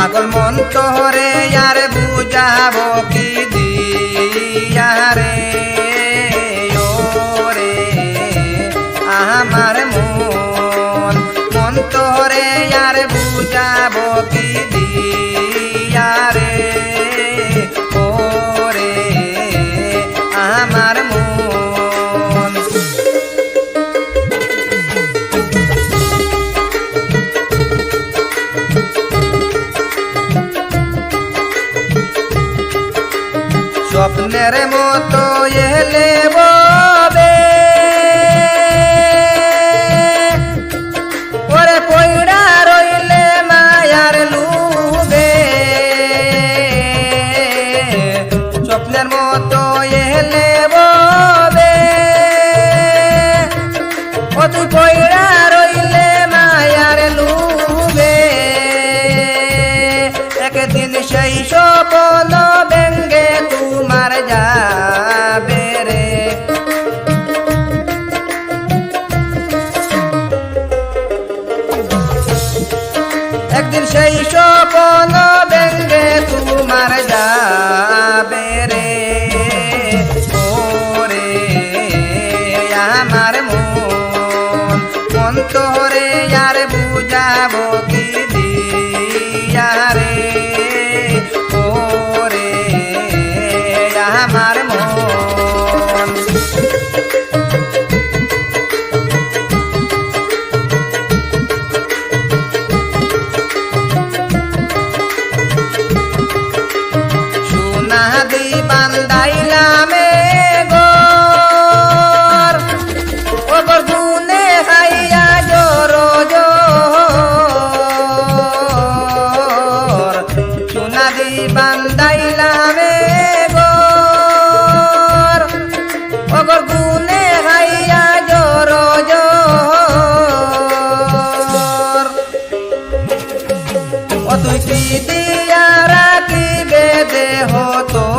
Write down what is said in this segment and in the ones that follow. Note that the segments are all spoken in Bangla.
পাগল মন তোরে আর বুঝাব কি দিয়ারে আমার মন। মন তোরে আর বুঝাব কি স্বপ্নের মতো এলে ববে ওরে পৈড়া রইলে মায়ার লুবে। স্বপ্নের মতো এলে ববে ও তুই পৈড়া রইলে মায়ার লুবে। একদিন সেই স্বপ্ন একদিন সেই স্বপ্ন ব্যঙ্গে তোমার যায়। তুই দিয়া রাখিবে দেহ তো।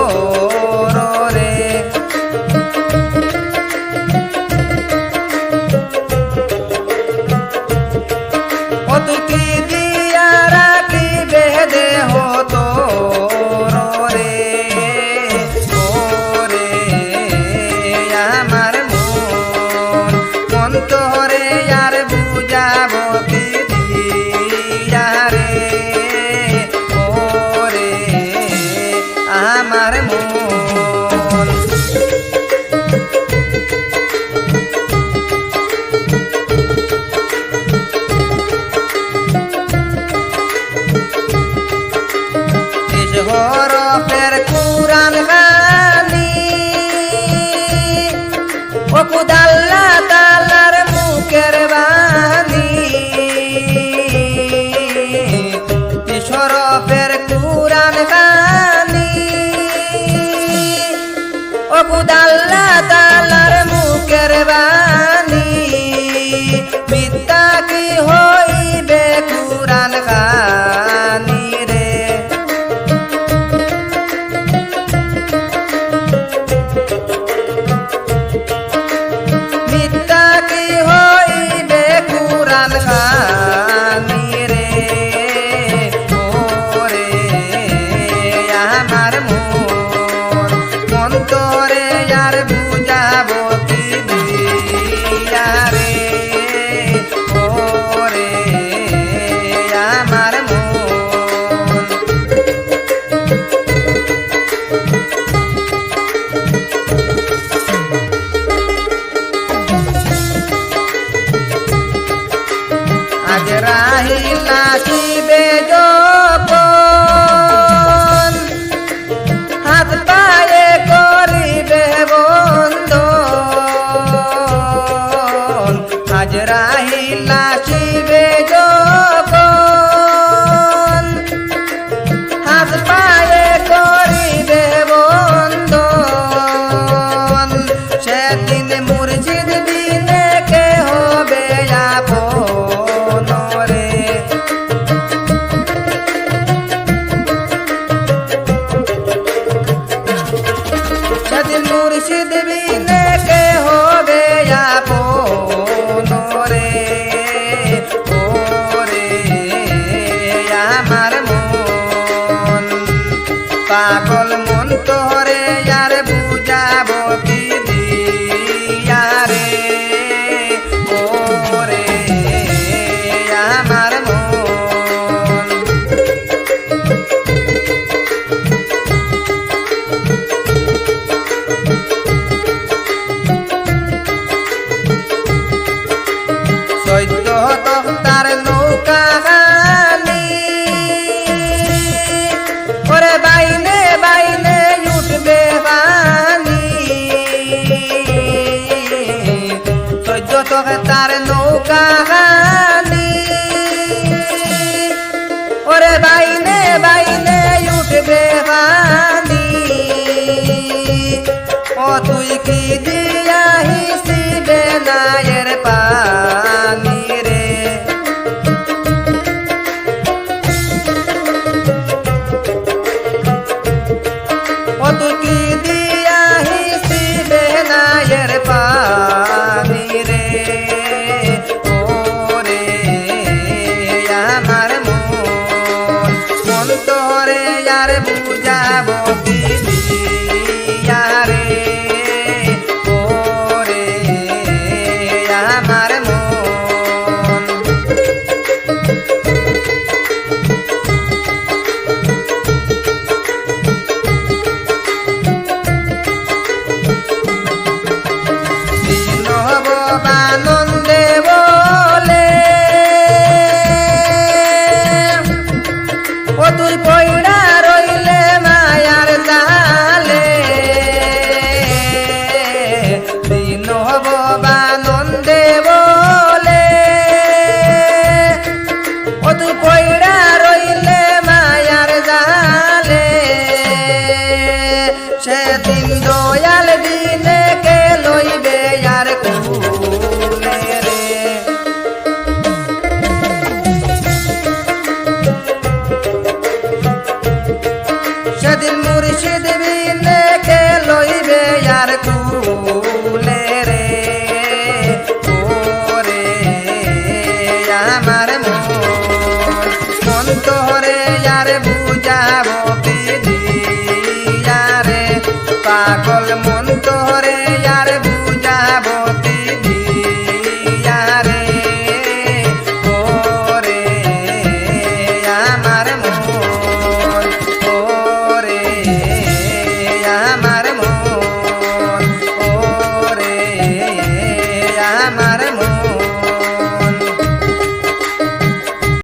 aquí.